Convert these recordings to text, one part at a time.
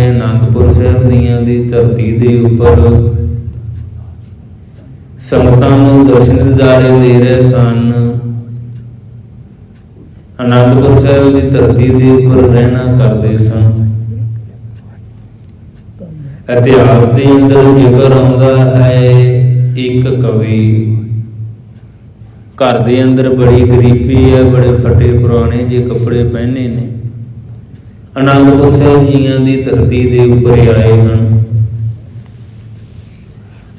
ਹੈ ਆਨੰਦਪੁਰ ਸਾਹਿਬ ਦੀਆਂ ਦੀ ਧਰਤੀ ਦੇ ਉੱਪਰ ਸੰਗਤਾਂ ਨੂੰ ਦਰਸ਼ਨ ਦਿਦਾਰੇ ਦੇ ਰਹੇ ਸਨ। ਆਨੰਦਪੁਰ ਸਾਹਿਬ ਦੀ ਧਰਤੀ ਦੇ ਉੱਪਰ ਰਹਿਣਾ ਕਰਦੇ ਸਨ। ਇਤਿਹਾਸ ਦੇ ਅੰਦਰ ਜ਼ਿਕਰ ਆਉਂਦਾ ਹੈ ਇੱਕ ਕਵੀ। ਘਰ ਦੇ ਅੰਦਰ ਬੜੀ ਗਰੀਬੀ ਹੈ, ਬੜੇ ਫਟੇ ਪੁਰਾਣੇ ਜੇ ਕੱਪੜੇ ਪਹਿਨੇ ਨੇ। ਅਨੰਦਪੁਰ ਸਾਹਿਬ ਜੀਆਂ ਦੀ ਧਰਤੀ ਦੇ ਉੱਪਰ ਆਏ ਹਨ।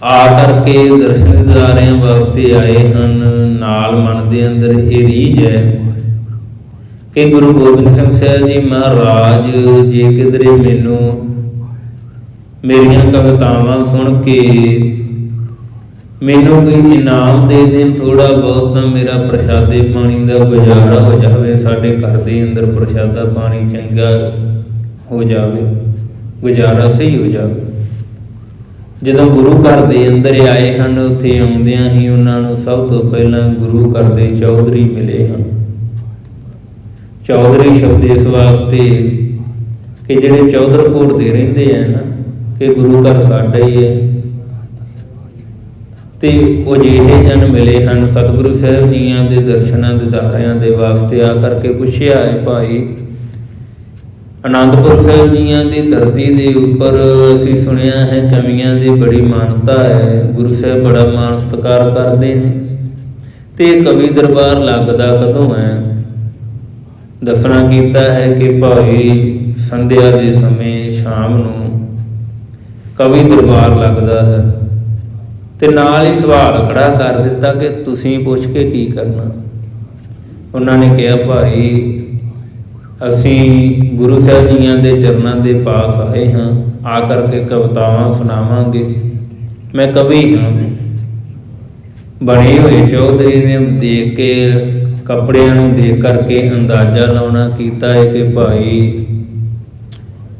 ਆ ਕਰਕੇ ਦਰਸ਼ਨ ਦਿਦਾਰਿਆਂ ਵਾਸਤੇ ਆਏ ਹਨ। ਨਾਲ ਮਨ ਦੇ ਅੰਦਰ ਇਹ ਰੀਝ ਹੈ ਕਿ ਗੁਰੂ ਗੋਬਿੰਦ ਸਿੰਘ ਸਾਹਿਬ ਜੀ ਮਹਾਰਾਜ, ਜੇ ਕਿਧਰੇ ਮੈਨੂੰ ਮੇਰੀਆਂ ਕਵਿਤਾਵਾਂ ਸੁਣ ਕੇ ਮੈਨੂੰ ਕੋਈ ਇਨਾਮ ਦੇ ਦੇਣ ਥੋੜਾ ਬਹੁਤ ਤਾਂ ਮੇਰਾ ਪ੍ਰਸ਼ਾਦੇ ਪਾਣੀ ਦਾ ਗੁਜ਼ਾਰਾ ਹੋ ਜਾਵੇ, ਸਾਡੇ ਘਰ ਦੇ ਅੰਦਰ ਪ੍ਰਸ਼ਾਦਾ ਪਾਣੀ ਚੰਗਾ ਹੋ ਜਾਵੇ, ਗੁਜ਼ਾਰਾ ਸਹੀ ਹੋ ਜਾਵੇ। ਜਦੋਂ ਗੁਰੂ ਘਰ ਦੇ ਅੰਦਰ ਆਏ ਹਨ, ਉੱਥੇ ਆਉਂਦਿਆਂ ਹੀ ਉਹਨਾਂ ਨੂੰ ਸਭ ਤੋਂ ਪਹਿਲਾਂ ਗੁਰੂ ਘਰ ਦੇ ਚੌਧਰੀ ਮਿਲੇ ਹਨ। ਚੌਧਰੀ ਸ਼ਬਦ ਇਸ ਵਾਸਤੇ ਕਿ ਜਿਹੜੇ ਚੌਧਰ ਕੋਟ ਦੇ ਰਹਿੰਦੇ ਆ ਨਾ, ਕਿ ਗੁਰੂ ਘਰ ਸਾਡਾ ਹੀ ਹੈ। ਤੇ ਉਹ ਜਿਹੇ ਜਨ ਮਿਲੇ ਹਨ, ਸਤਿਗੁਰੂ ਸਾਹਿਬ ਜੀਆਂ ਦੇ ਦਰਸ਼ਨਾਂ ਦਿਦਾਰਿਆਂ ਦੇ ਵਾਸਤੇ ਆ ਕਰਕੇ ਪੁੱਛਿਆ ਹੈ ਭਾਈ, ਅਨੰਦਪੁਰ ਸਾਹਿਬ ਜੀਆਂ ਦੀ ਧਰਤੀ ਦੇ ਉੱਪਰ ਅਸੀਂ ਸੁਣਿਆ ਹੈ ਕਵੀਆਂ ਦੀ ਬੜੀ ਮਾਨਤਾ ਹੈ, ਗੁਰੂ ਸਾਹਿਬ ਬੜਾ ਮਾਣ ਸਤਿਕਾਰ ਕਰਦੇ ਨੇ। ਤੇ ਕਵੀ ਦਰਬਾਰ ਲੱਗਦਾ ਕਦੋਂ ਹੈ? ਦੱਸਣਾ ਕੀਤਾ ਹੈ ਕਿ ਭਾਈ ਸੰਧਿਆ ਦੇ ਸਮੇਂ ਸ਼ਾਮ ਨੂੰ ਕਵੀ ਦਰਬਾਰ ਲੱਗਦਾ ਹੈ। ਤੇ ਨਾਲ ਹੀ ਸਵਾਲ ਖੜਾ ਕਰ ਦਿੱਤਾ ਕਿ ਤੁਸੀਂ ਪੁੱਛ ਕੇ ਕੀ ਕਰਨਾ। ਉਹਨਾਂ ਨੇ ਕਿਹਾ, ਭਾਈ, ਅਸੀਂ ਗੁਰੂ ਸਾਹਿਬ ਜੀਆਂ ਦੇ ਚਰਨਾਂ ਦੇ ਪਾਸ ਆਏ ਹਾਂ। ਆ ਕਰਕੇ ਕਵਿਤਾਵਾਂ ਸੁਣਾਵਾਂਗੇ। ਮੈਂ ਕਵੀ ਹਾਂ। ਬਣੇ ਹੋਏ ਚੌਧਰੀ ਨੇ ਦੇਖ ਕੇ ਕੱਪੜਿਆਂ ਨੂੰ ਦੇਖ ਕਰਕੇ ਅੰਦਾਜ਼ਾ ਲਾਉਣਾ ਕੀਤਾ ਹੈ ਕਿ ਭਾਈ,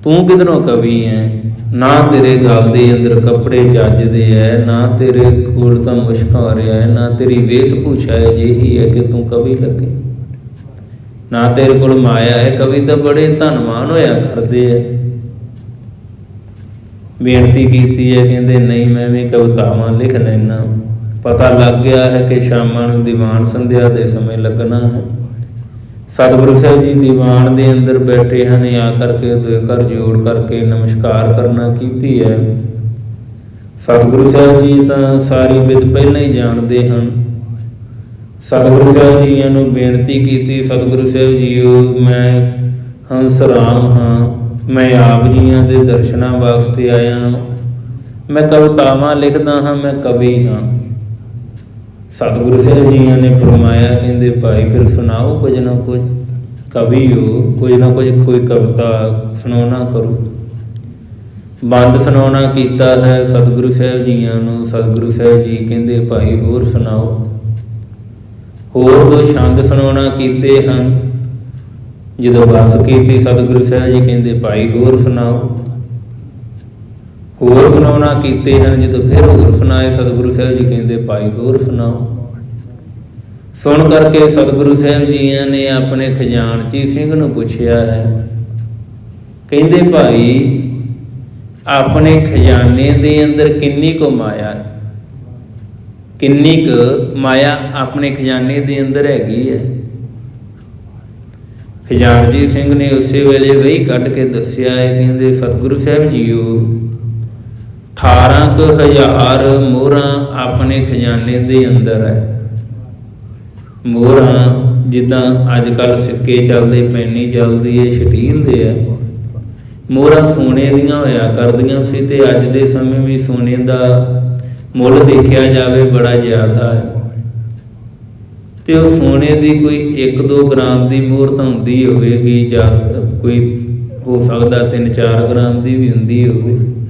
ਤੂੰ ਕਿਧਰੋਂ ਕਵੀ ਹੈ? ਨਾ ਤੇਰੇ ਗਲ ਦੇ ਅੰਦਰ ਕੱਪੜੇ ਚੱਜਦੇ ਐ, ਨਾ ਤੇਰੇ ਕੋਲ ਤਾਂ ਮੁਸ਼ਕ ਆ ਰਿਹਾ ਹੈ ਨਾ ਤੇਰੀ ਵੇਸ਼ ਭੂਸ਼ਾ ਹੈ ਜਿਹੀ ਹੈ ਕਿ ਤੂੰ ਕਵੀ ਲੱਗੇ। ਨਾ ਤੇਰੇ ਕੋਲ ਮਾਇਆ ਹੈ ਕਵੀ ਤਾਂ ਬੜੇ ਧਨਵਾਨ ਹੋਇਆ ਕਰਦੇ ਐ। ਬੇਨਤੀ ਕੀਤੀ ਹੈ ਕਹਿੰਦੇ ਨਹੀਂ ਮੈਂ ਵੀ ਕਵਿਤਾਵਾਂ ਲਿਖ ਲੈਣਾ ਪਤਾ ਲੱਗ ਗਿਆ ਹੈ ਕਿ ਸ਼ਾਮਾਂ ਨੂੰ ਦੀਵਾਨ ਸੰਧਿਆ ਦੇ ਸਮੇਂ ਲੱਗਣਾ ਹੈ। ਸਤਿਗੁਰੂ ਸਾਹਿਬ ਜੀ ਦੀਵਾਨ ਦੇ ਅੰਦਰ ਬੈਠੇ ਹਨ ਆ ਕਰਕੇ ਦੋਏ ਕਰ ਜੋੜ ਕਰਕੇ ਨਮਸਕਾਰ ਕਰਨਾ ਕੀਤੀ ਹੈ। ਸਤਿਗੁਰੂ ਸਾਹਿਬ ਜੀ ਤਾਂ ਸਾਰੀ ਵਿਦ ਪਹਿਲਾਂ ਹੀ ਜਾਣਦੇ ਹਨ। ਸਤਿਗੁਰੂ ਸਾਹਿਬ ਜੀਆਂ ਨੂੰ ਬੇਨਤੀ ਕੀਤੀ, ਸਤਿਗੁਰੂ ਸਾਹਿਬ ਜੀਓ, ਮੈਂ ਹੰਸ ਰਾਮ ਹਾਂ, ਮੈਂ ਆਪ ਜੀਆਂ ਦੇ ਦਰਸ਼ਨਾਂ ਵਾਸਤੇ ਆਇਆ ਮੈਂ ਕਵਿਤਾਵਾਂ ਲਿਖਦਾ ਹਾਂ, ਮੈਂ ਕਵੀ ਹਾਂ। ਸਤਿਗੁਰੂ ਸਾਹਿਬ ਜੀਆਂ ਨੇ ਫਰਮਾਇਆ, ਕਹਿੰਦੇ ਭਾਈ ਫਿਰ ਸੁਣਾਓ ਕੁਝ ਨਾ ਕੁਝ, ਕਵੀ ਹੋ ਕੁਝ ਨਾ ਕੁਝ, ਕੋਈ ਕਵਿਤਾ ਸੁਣਾਉਣਾ ਕਰੋ। ਬੰਦ ਸੁਣਾਉਣਾ ਕੀਤਾ ਹੈ ਸਤਿਗੁਰੂ ਸਾਹਿਬ ਜੀਆਂ ਨੂੰ, ਸਤਿਗੁਰੂ ਸਾਹਿਬ ਜੀ ਕਹਿੰਦੇ ਭਾਈ ਹੋਰ ਸੁਣਾਓ। ਹੋਰ ਦੋ ਛੰਦ ਸੁਣਾਉਣਾ ਕੀਤੇ ਹਨ। ਜਦੋਂ ਬਸ ਕੀਤੀ, ਸਤਿਗੁਰੂ ਸਾਹਿਬ ਜੀ ਕਹਿੰਦੇ ਭਾਈ ਹੋਰ ਸੁਣਾਓ। ਹੋਰ ਸੁਣਾਉਣਾ ਕੀਤੇ ਹਨ ਜਦੋਂ ਫਿਰ ਹੋਰ ਸੁਣਾਏ, ਸਤਿਗੁਰੂ ਸਾਹਿਬ ਜੀ ਕਹਿੰਦੇ ਭਾਈ ਹੋਰ ਸੁਣਾਓ। ਸੁਣ ਕਰਕੇ ਸਤਿਗੁਰੂ ਸਾਹਿਬ ਜੀਆਂ ਨੇ ਆਪਣੇ ਖਜ਼ਾਨਚੀ ਸਿੰਘ ਨੂੰ ਪੁੱਛਿਆ ਹੈ, ਕਹਿੰਦੇ ਭਾਈ, ਆਪਣੇ ਖਜ਼ਾਨੇ ਦੇ ਅੰਦਰ ਕਿੰਨੀ ਕੁ ਮਾਇਆ ਹੈ? ਕਿੰਨੀ ਕੁ ਮਾਇਆ ਆਪਣੇ ਖਜ਼ਾਨੇ ਦੇ ਅੰਦਰ ਹੈਗੀ ਹੈ? ਖਜ਼ਾਨਜੀ ਸਿੰਘ ਨੇ ਉਸੇ ਵੇਲੇ ਵਹੀ ਕੱਢ ਕੇ ਦੱਸਿਆ ਹੈ, ਕਹਿੰਦੇ ਸਤਿਗੁਰੂ ਸਾਹਿਬ ਜੀਓ 18 ਕੁ ਹਜ਼ਾਰ ਮੋਹਰਾਂ ਆਪਣੇ ਖਜ਼ਾਨੇ ਦੇ ਅੰਦਰ ਹੈ। ਮੋਹਰਾਂ ਜਿੱਦਾਂ ਅੱਜ ਕੱਲ ਸਿੱਕੇ ਚੱਲਦੇ ਪੈਨੀ ਚੱਲਦੀ ਹੈ, ਸ਼ਟੀਲ ਦੇ ਹੈ। ਮੋਹਰਾਂ ਸੋਨੇ ਦੀਆਂ ਹੋਇਆ ਕਰਦੀਆਂ ਸੀ ਤੇ ਅੱਜ ਦੇ ਸਮੇਂ ਵੀ ਸੋਨੇ ਦਾ ਮੁੱਲ ਦੇਖਿਆ ਜਾਵੇ ਬੜਾ ਜ਼ਿਆਦਾ ਹੈ। ਤੇ ਉਹ ਸੋਨੇ ਦੀ ਕੋਈ 1-2 ਗ੍ਰਾਮ ਦੀ ਮੋਹਰ ਤਾਂ ਹੁੰਦੀ ਹੋਵੇਗੀ ਜਾਂ ਕੋਈ ਹੋ ਸਕਦਾ 3-4 ਗ੍ਰਾਮ ਦੀ ਵੀ ਹੁੰਦੀ ਹੋਵੇ।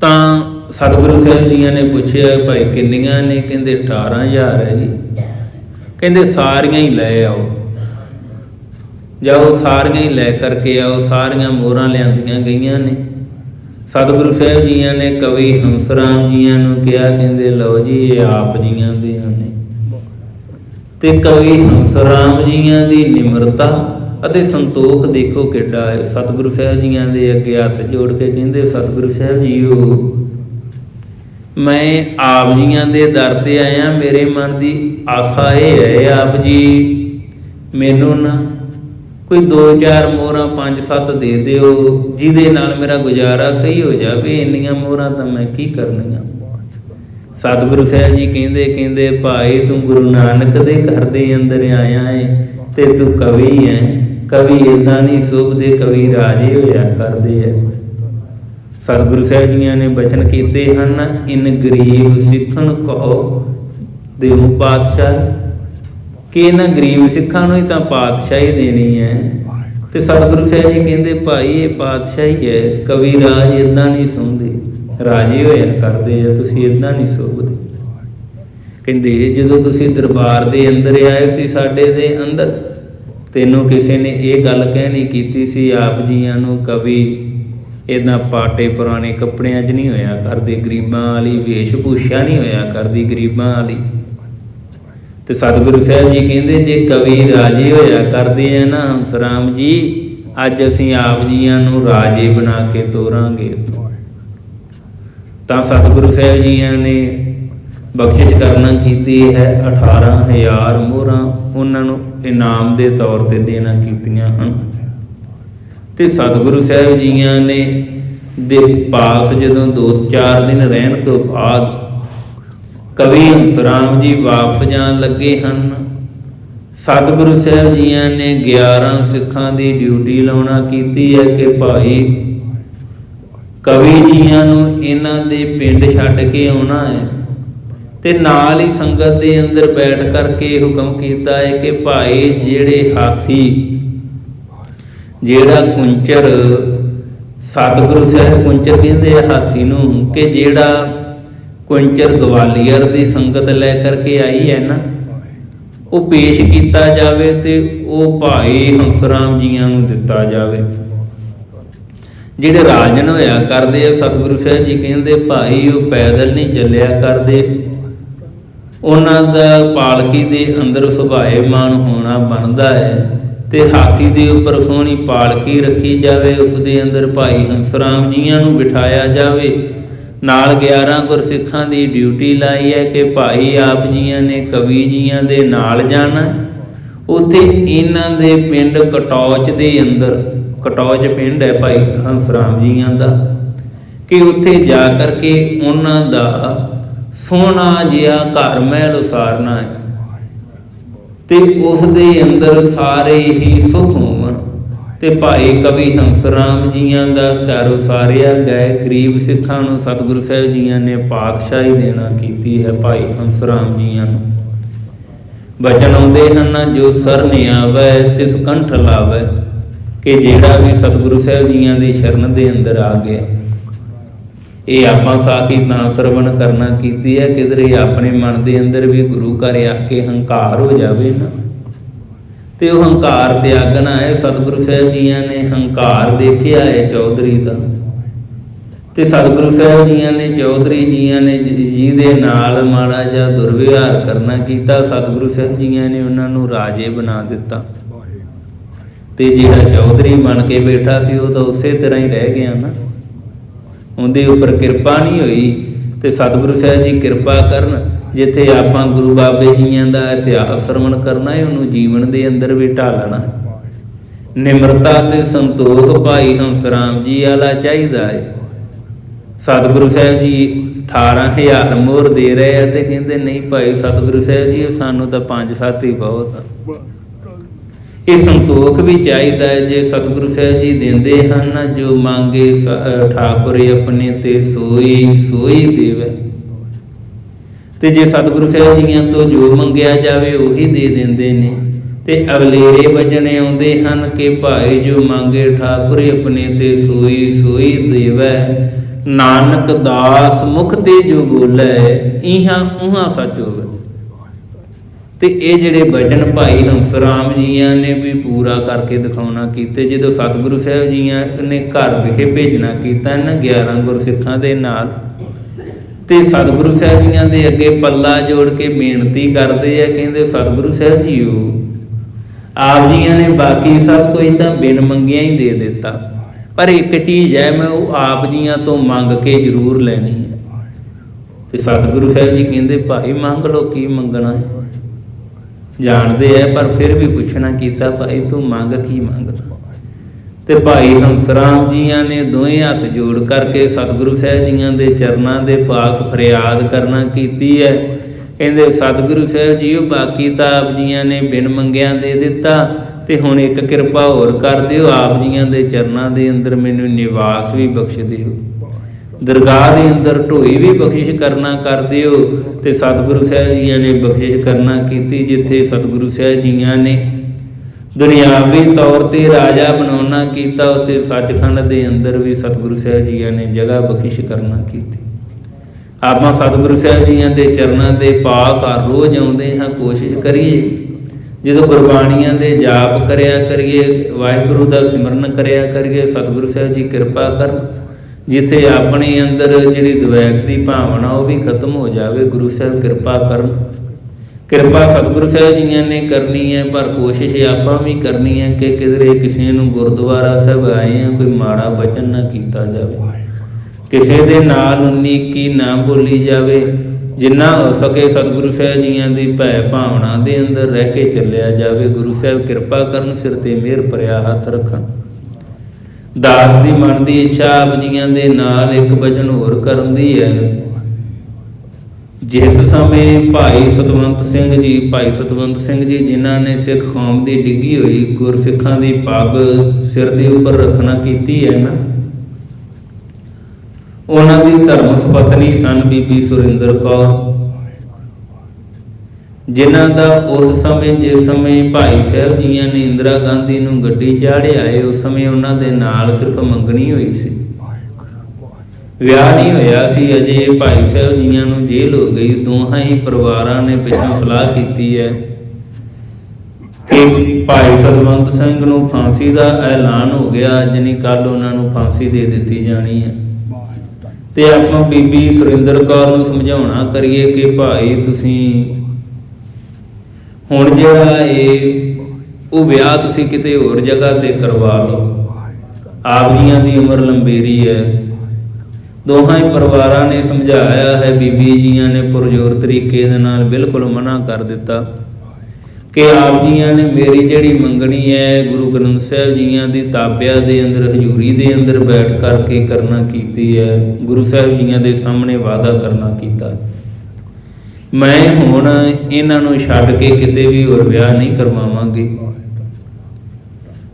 ਤਾਂ ਸਤਿਗੁਰੂ ਸਾਹਿਬ ਜੀਆਂ ਨੇ ਪੁੱਛਿਆ, ਭਾਈ ਕਿੰਨੀਆਂ ਨੇ? ਕਹਿੰਦੇ 18000 ਹੈ ਜੀ। ਕਹਿੰਦੇ, ਸਾਰੀਆਂ ਹੀ ਲੈ ਆਓ। ਜਾਓ, ਸਾਰੀਆਂ ਹੀ ਲੈ ਕਰਕੇ ਆਓ, ਸਾਰੀਆਂ ਮੋਹਰਾਂ ਲਿਆਂਦੀਆਂ ਗਈਆਂ ਨੇ। ਸਤਿਗੁਰੂ ਸਾਹਿਬ ਜੀਆਂ ਨੇ ਕਵੀ ਹੰਸਰਾਮ ਜੀਆਂ ਨੂੰ ਕਿਹਾ, ਕਹਿੰਦੇ, ਲਓ ਜੀ, ਇਹ ਆਪ ਜੀਆਂ ਦੇ ਨੇ। ਤੇ ਕਵੀ ਹੰਸਰਾਮ ਜੀਆਂ ਦੀ ਨਿਮਰਤਾ ਅਤੇ ਸੰਤੋਖ ਦੇਖੋ ਕਿੱਡਾ ਹੈ। ਸਤਿਗੁਰੂ ਸਾਹਿਬ ਜੀਆਂ ਦੇ ਅੱਗੇ ਹੱਥ ਜੋੜ ਕੇ ਕਹਿੰਦੇ, ਸਤਿਗੁਰੂ ਸਾਹਿਬ ਜੀਓ, ਮੈਂ ਆਪ ਜੀਆਂ ਦੇ ਦਰ ਤੇ ਆਇਆ। ਮੇਰੇ ਮਨ ਦੀ ਆਸਾ ਇਹ ਹੈ, ਆਪ ਜੀ, ਮੈਨੂੰ ਨਾ ਕੋਈ 2-4 ਮੋਹਰਾਂ 5-7 ਦੇ ਦਿਓ। ਜਿਹਦੇ ਨਾਲ ਮੇਰਾ ਗੁਜ਼ਾਰਾ ਸਹੀ ਹੋ ਜਾਵੇ, ਇੰਨੀਆਂ ਮੋਹਰਾਂ ਤਾਂ ਮੈਂ ਕੀ ਕਰਨੀਆਂ? ਸਤਿਗੁਰੂ ਸਾਹਿਬ ਜੀ ਕਹਿੰਦੇ ਕਹਿੰਦੇ, ਭਾਈ ਤੂੰ ਗੁਰੂ ਨਾਨਕ ਦੇ ਘਰ ਦੇ ਅੰਦਰ ਆਇਆ ਏ ਤੇ ਤੂੰ ਕਵੀ ਹੈ ਕਵੀ ਇਦਾਂ ਨਹੀਂ ਸੁਭਦੇ, ਕਵੀ ਰਾਜੇ ਹੋਇਆ ਕਰਦੇ ਐ ਸਤਿਗੁਰੂ ਸਾਹਿਬ ਜੀਆਂ ਨੇ ਬਚਨ ਕੀਤੇ ਹਨ, ਇਨ ਗਰੀਬ ਸਿੱਖਣ ਕਹੋ, ਦੇਉ ਪਾਤਸ਼ਾਹ। ਕਿ ਇਹਨਾਂ ਗਰੀਬ ਸਿੱਖਾਂ ਨੂੰ ਹੀ ਤਾਂ ਪਾਤਸ਼ਾਹੀ ਦੇਣੀ ਹੈ। ਤੇ ਸਤਿਗੁਰੂ ਸਾਹਿਬ ਜੀ ਕਹਿੰਦੇ, ਭਾਈ, ਇਹ ਪਾਤਸ਼ਾਹੀ ਹੈ। ਕਵੀ ਰਾਜ ਇਦਾਂ ਨਹੀਂ ਸੁਣਦੇ ਰਾਜੇ ਹੋਇਆ ਕਰਦੇ ਆ, ਤੁਸੀਂ ਇਦਾਂ ਨਹੀਂ ਸੋਭਦੇ। ਕਹਿੰਦੇ, ਜਦੋਂ ਤੁਸੀਂ ਦਰਬਾਰ ਦੇ ਅੰਦਰ ਆਏ ਸੀ ਸਾਡੇ ਦੇ ਅੰਦਰ ਤੈਨੂੰ ਕਿਸੇ ਨੇ ਇਹ ਗੱਲ ਕਹਿਣੀ ਕੀਤੀ ਸੀ, ਆਪ ਜੀਆਂ ਨੂੰ ਕਵੀ ਇਦਾਂ ਪਾਟੇ ਪੁਰਾਣੇ ਕੱਪੜਿਆਂ 'ਚ ਨਹੀਂ ਹੋਇਆ ਕਰਦੇ, ਗਰੀਬਾਂ ਵਾਲੀ ਵੇਸ਼ ਭੂਸ਼ਾ ਨਹੀਂ ਹੋਇਆ ਕਰਦੀ ਗਰੀਬਾਂ ਵਾਲੀ। ਤੇ ਸਤਿਗੁਰੂ ਸਾਹਿਬ ਜੀ ਕਹਿੰਦੇ, ਜੇ ਕਵੀ ਰਾਜੇ ਹੋਇਆ ਕਰਦੇ ਆ ਨਾ ਹੰਸਰਾਮ ਜੀ, ਅੱਜ ਅਸੀਂ ਆਪ ਜੀਆਂ ਨੂੰ ਰਾਜੇ ਬਣਾ ਕੇ ਤੋਰਾਂਗੇ ਤਾਂ ਸਤਿਗੁਰੂ ਸਾਹਿਬ ਜੀਆਂ ਨੇ ਬਖਸ਼ਿਸ਼ ਕਰਨਾ ਕੀਤੀ ਹੈ 18000 ਮੋਹਰਾਂ, ਉਹਨਾਂ ਨੂੰ ਇਨਾਮ ਦੇ ਤੌਰ ਤੇ ਦੇਣਾ ਕੀਤੀਆਂ ਹਨ। ਤੇ ਸਤਿਗੁਰੂ ਸਾਹਿਬ ਜੀਆਂ ਨੇ ਦੇ ਪਾਸ ਜਦੋਂ 2-4 ਦਿਨ ਰਹਿਣ ਤੋਂ ਬਾਅਦ ਕਵੀ ਹੰਸਰਾਮ ਜੀ ਵਾਪਸ ਜਾਣ ਲੱਗੇ ਹਨ, ਸਤਿਗੁਰੂ ਸਾਹਿਬ ਜੀਆਂ ਨੇ 11 ਸਿੱਖਾਂ ਦੀ ਡਿਊਟੀ ਲਾਉਣਾ ਕੀਤੀ ਹੈ ਕਿ ਭਾਈ ਕਵੀ ਜੀਆਂ ਨੂੰ ਇਹਨਾਂ ਦੇ ਪਿੰਡ ਛੱਡ ਕੇ ਆਉਣਾ ਹੈ। ਤੇ ਨਾਲ ਹੀ ਸੰਗਤ ਦੇ ਅੰਦਰ ਬੈਠ ਕਰਕੇ ਹੁਕਮ ਕੀਤਾ ਹੈ ਕਿ ਭਾਈ ਜਿਹੜੇ ਹਾਥੀ, ਜਿਹੜਾ ਕੁੰਚਰ, ਸਤਿਗੁਰੂ ਸਾਹਿਬ ਕੁੰਚਰ ਕਹਿੰਦੇ ਆ ਹਾਥੀ ਨੂੰ ਕਿ ਜਿਹੜਾ ਕੁੰਚਰ ਗਵਾਲੀਅਰ ਦੀ ਸੰਗਤ ਲੈ ਕਰਕੇ ਆਈ ਹੈ ਨਾ, ਉਹ ਪੇਸ਼ ਕੀਤਾ ਜਾਵੇ ਤੇ ਉਹ ਭਾਈ ਹੰਸਰਾਮ ਜੀਆਂ ਨੂੰ ਦਿੱਤਾ ਜਾਵੇ। ਜਿਹੜੇ ਰਾਜਨ ਹੋਇਆ ਕਰਦੇ ਆ, ਸਤਿਗੁਰੂ ਸਾਹਿਬ ਜੀ ਕਹਿੰਦੇ, ਭਾਈ ਉਹ ਪੈਦਲ ਨਹੀਂ ਚੱਲਿਆ ਕਰਦੇ। ਉਹਨਾਂ ਦਾ ਪਾਲਕੀ ਦੇ ਅੰਦਰ ਸੁਭਾਏਮਾਨ ਹੋਣਾ ਬਣਦਾ ਹੈ ਤੇ ਹਾਥੀ ਦੇ ਉੱਪਰ ਸੋਹਣੀ ਪਾਲਕੀ ਰੱਖੀ ਜਾਵੇ ਉਸ ਦੇ ਅੰਦਰ ਭਾਈ ਹੰਸਰਾਮ ਜੀਆਂ ਨੂੰ ਬਿਠਾਇਆ ਜਾਵੇ। ਨਾਲ 11 ਗੁਰਸਿੱਖਾਂ ਦੀ ਡਿਊਟੀ ਲਾਈ ਹੈ ਕਿ ਭਾਈ ਆਪ ਜੀਆਂ ਨੇ ਕਵੀ ਜੀਆਂ ਦੇ ਨਾਲ ਜਾਣਾ ਉੱਥੇ ਇਹਨਾਂ ਦੇ ਪਿੰਡ ਕਟੌਚ ਦੇ ਅੰਦਰ, ਕਟੌਚ ਪਿੰਡ ਹੈ ਭਾਈ ਹੰਸਰਾਮ ਜੀਆਂ ਦਾ, ਕਿ ਉੱਥੇ ਜਾ ਕਰਕੇ ਉਹਨਾਂ ਦਾ ਸੋਹਣਾ ਜਿਹਾ ਘਰ ਮਹਿਲ ਉਸਾਰਨਾ ਹੈ। ਤੇ ਉਸ ਦੇ ਅੰਦਰ ਸਾਰੇ ਹੀ ਸੁਖ ਹੋਵਣ। ਤੇ ਭਾਈ ਕਵੀ ਹੰਸਰਾਮ ਜੀਆਂ ਦਾ ਘਰ ਉਸਾਰਿਆ ਗਏ ਗਰੀਬ ਸਿੱਖਾਂ ਨੂੰ ਸਤਿਗੁਰੂ ਸਾਹਿਬ ਜੀਆਂ ਨੇ ਪਾਤਸ਼ਾਹੀ ਦੇਣਾ ਕੀਤੀ ਹੈ ਭਾਈ ਹੰਸਰਾਮ ਜੀਆਂ ਨੂੰ। ਬਚਨ ਆਉਂਦੇ ਹਨ, ਜੋ ਸਰਨ ਆਵੇ, ਤਿਸ ਕੰਠ ਲਾਵੇ, ਕਿ ਜਿਹੜਾ ਵੀ ਸਤਿਗੁਰੂ ਸਾਹਿਬ ਜੀਆਂ ਦੀ ਸ਼ਰਨ ਦੇ ਅੰਦਰ ਆ ਗਿਆ ਇਹ ਆਪਾਂ ਸਾਖੀ ਤਾਂ ਸਰਵਣ ਕਰਨਾ ਕੀਤੀ ਹੈ, ਕਿਧਰੇ ਆਪਣੇ ਮਨ ਦੇ ਅੰਦਰ ਵੀ ਗੁਰੂ ਘਰ ਆ ਕੇ ਹੰਕਾਰ ਹੋ ਜਾਵੇ ਨਾ। ਤੇ ਉਹ ਹੰਕਾਰ ਤਿਆਗਣਾ ਹੈ, ਸਤਿਗੁਰੂ ਸਾਹਿਬ ਜੀਆਂ ਨੇ ਹੰਕਾਰ ਦੇਖਿਆ ਹੈ ਚੌਧਰੀ ਦਾ। ਤੇ ਸਤਿਗੁਰੂ ਸਾਹਿਬ ਜੀਆਂ ਨੇ, ਚੌਧਰੀ ਜੀਆਂ ਨੇ ਜੀ ਦੇ ਨਾਲ ਮਾੜਾ ਜਿਹਾ ਦੁਰਵਿਹਾਰ ਕਰਨਾ ਕੀਤਾ, ਸਤਿਗੁਰੂ ਸਾਹਿਬ ਜੀਆਂ ਨੇ ਉਹਨਾਂ ਨੂੰ ਰਾਜੇ ਬਣਾ ਦਿੱਤਾ। ਤੇ ਜਿਹੜਾ ਚੌਧਰੀ ਬਣ ਕੇ ਬੈਠਾ ਸੀ, ਉਹ ਤਾਂ ਉਸੇ ਤਰ੍ਹਾਂ ਹੀ ਰਹਿ ਗਿਆ ਨਾ। ਉਹਦੇ ਉੱਪਰ ਕਿਰਪਾ ਨਹੀਂ ਹੋਈ, ਤੇ ਸਤਿਗੁਰੂ ਸਾਹਿਬ ਜੀ ਕਿਰਪਾ ਕਰਨ, ਜਿੱਥੇ ਆਪਾਂ ਗੁਰੂ ਬਾਬੇ ਜੀਆਂ ਦਾ ਇਤਿਹਾਸ ਸਰਵਣ ਕਰਨਾ ਹੈ, ਉਹਨੂੰ ਜੀਵਨ ਦੇ ਅੰਦਰ ਵੀ ਢਾਲਣਾ ਨਿਮਰਤਾ ਤੇ ਸੰਤੋਖ ਭਾਈ ਹੰਸਰਾਮ ਜੀ ਆਲਾ ਚਾਹੀਦਾ ਹੈ। ਸਤਿਗੁਰੂ ਸਾਹਿਬ ਜੀ 18000 ਮੋਹਰ ਦੇ ਰਹੇ ਆ ਤੇ ਕਹਿੰਦੇ, ਨਹੀਂ ਭਾਈ, ਸਤਿਗੁਰੂ ਸਾਹਿਬ ਜੀ ਸਾਨੂੰ ਤਾਂ 5-7 ਹੀ ਬਹੁਤ ਆ। ਇਹ ਸੰਤੋਖ ਵੀ ਚਾਹੀਦਾ ਹੈ, ਜੇ ਸਤਿਗੁਰੂ ਸਾਹਿਬ ਜੀ ਦਿੰਦੇ ਹਨ, ਜੋ ਮੰਗੇ ਸ- ਠਾਕੁਰ ਆਪਣੇ ਤੇ ਸੋਈ ਸੋਈ ਦੇਵੇ। ਤੇ ਜੇ ਸਤਿਗੁਰੂ ਸਾਹਿਬ ਜੀਆਂ ਤੋਂ ਜੋ ਮੰਗਿਆ ਜਾਵੇ, ਉਹੀ ਦੇ ਦਿੰਦੇ ਨੇ। ਤੇ ਅਵਲੇਰੇ ਬਚਨ ਆਉਂਦੇ ਹਨ ਕਿ ਭਾਈ ਜੋ ਮੰਗੇ, ਠਾਕੁਰ ਆਪਣੇ ਤੇ ਸੋਈ ਸੋਈ ਦੇਵੈ। ਨਾਨਕ ਦਾਸ ਮੁਖ ਤੇ ਜੋ ਬੋਲੇ, ਇਹਾਂ ਉਹਾਂ ਸੱਚ ਹੋਵੇ। ਤੇ ਇਹ ਜਿਹੜੇ ਬਚਨ ਭਾਈ ਹੰਸਰਾਮ ਜੀਆਂ ਨੇ ਵੀ ਪੂਰਾ ਕਰਕੇ ਦਿਖਾਉਣਾ ਕੀਤੇ, ਜਦੋਂ ਸਤਿਗੁਰੂ ਸਾਹਿਬ ਜੀਆਂ ਨੇ ਘਰ ਵਿਖੇ ਭੇਜਣਾ ਕੀਤਾ ਇਹਨਾਂ 11 ਗੁਰਸਿੱਖਾਂ ਦੇ ਨਾਲ, ਤੇ ਸਤਿਗੁਰੂ ਸਾਹਿਬ ਜੀਆਂ ਦੇ ਅੱਗੇ ਪੱਲਾ ਜੋੜ ਕੇ ਬੇਨਤੀ ਕਰਦੇ ਆ, ਕਹਿੰਦੇ ਸਤਿਗੁਰੂ ਸਾਹਿਬ ਜੀਓ, ਆਪ ਜੀਆਂ ਨੇ ਬਾਕੀ ਸਭ ਕੁਝ ਤਾਂ ਬਿਨ ਮੰਗਿਆ ਹੀ ਦੇ ਦਿੱਤਾ, ਪਰ ਇੱਕ ਚੀਜ਼ ਹੈ ਮੈਂ ਉਹ ਆਪ ਜੀਆਂ ਤੋਂ ਮੰਗ ਕੇ ਜ਼ਰੂਰ ਲੈਣੀ ਹੈ। ਤੇ ਸਤਿਗੁਰੂ ਸਾਹਿਬ ਜੀ ਕਹਿੰਦੇ, ਭਾਈ ਮੰਗ ਲਓ ਕੀ ਮੰਗਣਾ ਹੈ? ਜਾਣਦੇ ਐ ਪਰ ਫਿਰ ਵੀ ਪੁੱਛਣਾ ਕੀਤਾ, ਭਾਈ ਤੂੰ ਮੰਗ ਕੀ ਮੰਗਦਾ? ਤੇ ਭਾਈ ਹੰਸਰਾਮ ਜੀਆਂ ਨੇ ਦੋਵੇਂ ਹੱਥ ਜੋੜ ਕਰਕੇ ਸਤਿਗੁਰੂ ਸਾਹਿਬ ਜੀਆਂ ਦੇ ਚਰਨਾਂ ਦੇ ਪਾਸ ਫਰਿਆਦ ਕਰਨਾ ਕੀਤੀ ਹੈ। ਕਹਿੰਦੇ, ਸਤਿਗੁਰੂ ਸਾਹਿਬ ਜੀਓ, ਬਾਕੀ ਤਾਂ ਆਪ ਜੀਆਂ ਨੇ ਬਿਨ ਮੰਗਿਆਂ ਦੇ ਦਿੱਤਾ, ਤੇ ਹੁਣ ਇੱਕ ਕਿਰਪਾ ਹੋਰ ਕਰ ਦਿਓ, ਆਪ ਜੀਆਂ ਦੇ ਚਰਨਾਂ ਦੇ ਅੰਦਰ ਮੈਨੂੰ ਨਿਵਾਸ ਵੀ ਬਖਸ਼ ਦਿਓ। ਦਰਗਾਹ ਦੇ ਅੰਦਰ ਢੋਈ ਵੀ ਬਖਸ਼ਿਸ਼ ਕਰਨਾ ਕਰ ਦਿਓ ਤੇ ਸਤਿਗੁਰੂ ਸਾਹਿਬ ਜੀਆਂ ਨੇ ਬਖਸ਼ਿਸ਼ ਕਰਨਾ ਕੀਤੀ ਜਿੱਥੇ ਸਤਿਗੁਰੂ ਸਾਹਿਬ ਜੀਆਂ ਨੇ। ਦੁਨਿਆਵੀ ਤੌਰ ਤੇ ਰਾਜਾ ਬਣਾਉਣਾ ਕੀਤਾ, ਉਥੇ ਸੱਚਖੰਡ ਦੇ ਅੰਦਰ ਵੀ ਸਤਿਗੁਰੂ ਸਾਹਿਬ ਜੀਆਂ ਨੇ ਜਗ੍ਹਾ ਬਖਸ਼ਿਸ਼ ਕਰਨਾ ਕੀਤੀ। ਆਪਾਂ ਸਤਿਗੁਰੂ ਸਾਹਿਬ ਜੀਆਂ ਦੇ ਚਰਨਾਂ ਦੇ ਪਾਸ ਹਰ ਰੋਜ਼ ਆਉਂਦੇ ਹਾਂ, ਕੋਸ਼ਿਸ਼ ਕਰੀਏ। ਜਦੋਂ ਗੁਰਬਾਣੀਆਂ ਦੇ ਜਾਪ ਕਰਿਆ ਕਰੀਏ, ਵਾਹਿਗੁਰੂ ਦਾ ਸਿਮਰਨ ਕਰਿਆ ਕਰੀਏ, ਸਤਿਗੁਰੂ ਸਾਹਿਬ ਜੀ ਕਿਰਪਾ ਕਰਨ। ਜਿੱਥੇ ਆਪਣੇ ਅੰਦਰ ਜਿਹੜੀ ਦਵੈਕ ਦੀ ਭਾਵਨਾ ਉਹ ਵੀ ਖਤਮ ਹੋ ਜਾਵੇ, ਗੁਰੂ ਸਾਹਿਬ ਕਿਰਪਾ ਕਰਨ। ਕਿਰਪਾ ਸਤਿਗੁਰੂ ਸਾਹਿਬ ਜੀਆਂ ਨੇ ਕਰਨੀ ਹੈ, ਪਰ ਕੋਸ਼ਿਸ਼ ਆਪਾਂ ਵੀ ਕਰਨੀ ਹੈ ਕਿ ਕਿਧਰੇ ਕਿਸੇ ਨੂੰ ਗੁਰਦੁਆਰਾ ਸਾਹਿਬ ਆਏ ਆ ਕੋਈ ਮਾੜਾ ਬਚਨ ਨਾ ਕੀਤਾ ਜਾਵੇ। ਕਿਸੇ ਦੇ ਨਾਲ ਉਨੀ ਕੀ ਨਾ ਬੋਲੀ ਜਾਵੇ, ਜਿੰਨਾ ਹੋ ਸਕੇ ਸਤਿਗੁਰੂ ਸਾਹਿਬ ਜੀਆਂ ਦੀ ਭੈ ਭਾਵਨਾ ਦੇ ਅੰਦਰ ਰਹਿ ਕੇ ਚੱਲਿਆ ਜਾਵੇ। ਗੁਰੂ ਸਾਹਿਬ ਕਿਰਪਾ ਕਰਨ, ਸਿਰ ਤੇ ਮਿਹਰ ਭਰਿਆ ਹੱਥ ਰੱਖਣ। ਦਾਸ ਦੀ ਮਨ ਦੀ ਇੱਛਾ ਆਪ ਜੀਆਂ ਦੇ ਨਾਲ ਇੱਕ ਵਚਨ ਹੋਰ ਕਰਨ ਦੀ ਹੈ। ਜਿਸ ਸਮੇਂ ਭਾਈ ਸਤਵੰਤ ਸਿੰਘ ਜੀ, ਭਾਈ ਸਤਵੰਤ ਸਿੰਘ ਜੀ ਜਿਨ੍ਹਾਂ ਨੇ ਸਿੱਖ ਕੌਮ ਦੀ ਡਿੱਗੀ ਹੋਈ, ਗੁਰਸਿੱਖਾਂ ਦੀ ਪੱਗ ਸਿਰ ਦੇ ਉੱਪਰ ਰੱਖਣਾ ਕੀਤੀ ਹੈ ਨਾ। ਉਹਨਾਂ ਦੀ ਧਰਮ ਸੁਪਤਨੀ ਸਨ ਬੀਬੀ ਸੁਰਿੰਦਰ ਕੌਰ। ਜਿਨ੍ਹਾਂ ਦਾ ਉਸ ਸਮੇਂ ਜਿਸ ਸਮੇਂ ਭਾਈ ਸਾਹਿਬ ਜੀਆਂ ਨੇ ਇੰਦਰਾ ਗਾਂਧੀ ਨੂੰ ਗੱਡੀ ਚਾੜਿਆ ਏ, ਉਸ ਸਮੇਂ ਉਹਨਾਂ ਦੇ ਨਾਲ ਸਿਰਫ ਮੰਗਣੀ ਹੋਈ ਸੀ। ਵਿਆਹ ਨਹੀਂ ਹੋਇਆ ਸੀ, ਅਜੇ ਭਾਈ ਸਾਹਿਬ ਜੀਆਂ ਨੂੰ ਜੇਲ੍ਹ ਹੋ ਗਈ। ਦੋਹਾਂ ਹੀ ਪਰਿਵਾਰਾਂ ਨੇ ਪਿੱਛੋਂ ਸਲਾਹ ਕੀਤੀ ਹੈ ਕਿ ਭਾਈ ਸਤਵੰਤ ਸਿੰਘ ਨੂੰ ਫਾਂਸੀ ਦਾ ਐਲਾਨ ਹੋ ਗਿਆ। ਅੱਜ ਨਹੀਂ ਕੱਲ ਉਹਨਾਂ ਨੂੰ ਫਾਂਸੀ ਦੇ ਦਿੱਤੀ ਜਾਣੀ ਹੈ। ਤੇ ਆਪਾਂ ਬੀਬੀ ਸੁਰਿੰਦਰ ਕੌਰ ਨੂੰ ਸਮਝਾਉਣਾ ਕਰੀਏ ਕਿ ਭਾਈ ਤੁਸੀਂ ਹੁਣ ਜਿਹੜਾ ਇਹ, ਉਹ ਵਿਆਹ ਤੁਸੀਂ ਕਿਤੇ ਹੋਰ ਜਗ੍ਹਾ ਤੇ ਕਰਵਾ ਲਓ। ਆਪ ਜੀਆਂ ਦੀ ਉਮਰ ਲੰਬੇਰੀ ਹੈ। ਦੋਹਾਂ ਹੀ ਪਰਿਵਾਰਾਂ ਨੇ ਸਮਝਾਇਆ ਹੈ, ਬੀਬੀ ਜੀਆਂ ਨੇ ਪੁਰਜੋਰ ਤਰੀਕੇ ਦੇ ਨਾਲ ਬਿਲਕੁਲ ਮਨਾ ਕਰ ਦਿੱਤਾ। ਕਿ ਆਪ ਜੀਆਂ ਨੇ ਮੇਰੀ ਜਿਹੜੀ ਮੰਗਣੀ ਹੈ, ਗੁਰੂ ਗ੍ਰੰਥ ਸਾਹਿਬ ਜੀਆਂ ਦੀ ਤਾਬਿਆ ਦੇ ਅੰਦਰ, ਹਜ਼ੂਰੀ ਦੇ ਅੰਦਰ ਬੈਠ ਕਰਕੇ ਕਰਨਾ ਕੀਤੀ ਹੈ, ਗੁਰੂ ਸਾਹਿਬ ਜੀਆਂ ਦੇ ਸਾਹਮਣੇ ਵਾਅਦਾ ਕਰਨਾ ਕੀਤਾ ਮੈਂ ਹੁਣ ਇਹਨਾਂ ਨੂੰ ਛੱਡ ਕੇ ਕਿਤੇ ਵੀ ਹੋਰ ਵਿਆਹ ਨਹੀਂ ਕਰਵਾਵਾਂਗੀ।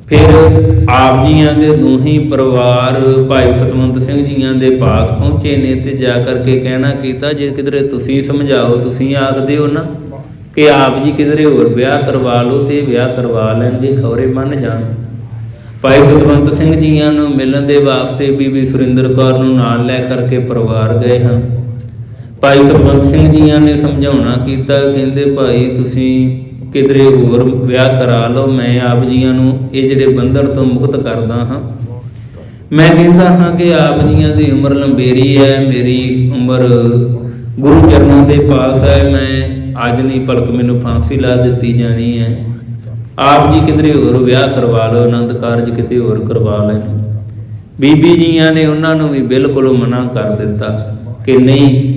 ਫਿਰ ਆਪ ਜੀਆਂ ਦੇ ਦੋਹੀ ਪਰਿਵਾਰ ਭਾਈ ਸਤਵੰਤ ਸਿੰਘ ਜੀਆਂ ਦੇ ਪਾਸ ਪਹੁੰਚੇ ਨੇ ਤੇ ਜਾ ਕਰਕੇ ਕਹਿਣਾ ਕੀਤਾ, ਜੇ ਕਿਧਰੇ ਤੁਸੀਂ ਸਮਝਾਓ, ਤੁਸੀਂ ਆਖਦੇ ਹੋ ਨਾ ਕਿ ਆਪ ਜੀ ਕਿਧਰੇ ਹੋਰ ਵਿਆਹ ਕਰਵਾ ਲਓ ਤੇ ਵਿਆਹ ਕਰਵਾ ਲੈਣਗੇ ਖੌਰੇ ਮੰਨ ਜਾਣ। ਭਾਈ ਸਤਵੰਤ ਸਿੰਘ ਜੀਆਂ ਨੂੰ ਮਿਲਣ ਦੇ ਵਾਸਤੇ ਬੀਬੀ ਸੁਰਿੰਦਰ ਕੌਰ ਨੂੰ ਨਾਲ ਲੈ ਕਰਕੇ ਪਰਿਵਾਰ ਗਏ ਹਨ। ਭਾਈ ਸਤਵੰਤ ਸਿੰਘ ਜੀਆਂ ਨੇ ਸਮਝਾਉਣਾ ਕੀਤਾ, ਕਹਿੰਦੇ, ਭਾਈ, ਤੁਸੀਂ ਕਿਧਰੇ ਹੋਰ ਵਿਆਹ ਕਰਾ ਲਓ, ਮੈਂ ਆਪ ਜੀਆਂ ਨੂੰ ਇਹ ਜਿਹੜੇ ਬੰਧਨ ਤੋਂ ਮੁਕਤ ਕਰਦਾ ਹਾਂ। ਮੈਂ ਕਹਿੰਦਾ ਹਾਂ ਕਿ ਆਪ ਜੀਆਂ ਦੀ ਉਮਰ ਲੰਬੇਰੀ ਹੈ, ਮੇਰੀ ਉਮਰ ਗੁਰੂ ਚਰਨਾਂ ਦੇ ਪਾਸ ਹੈ, ਮੈਂ ਅੱਜ ਨਹੀਂ ਪਲਕ ਮੈਨੂੰ ਫਾਂਸੀ ਲਾ ਦਿੱਤੀ ਜਾਣੀ ਹੈ। ਆਪ ਜੀ ਕਿਧਰੇ ਹੋਰ ਵਿਆਹ ਕਰਵਾ ਲਓ, ਆਨੰਦ ਕਾਰਜ ਕਿਤੇ ਹੋਰ ਕਰਵਾ ਲੈਣ। ਬੀਬੀ ਜੀਆਂ ਨੇ ਉਹਨਾਂ ਨੂੰ ਵੀ ਬਿਲਕੁਲ ਮਨਾ ਕਰ ਦਿੱਤਾ ਕਿ ਨਹੀਂ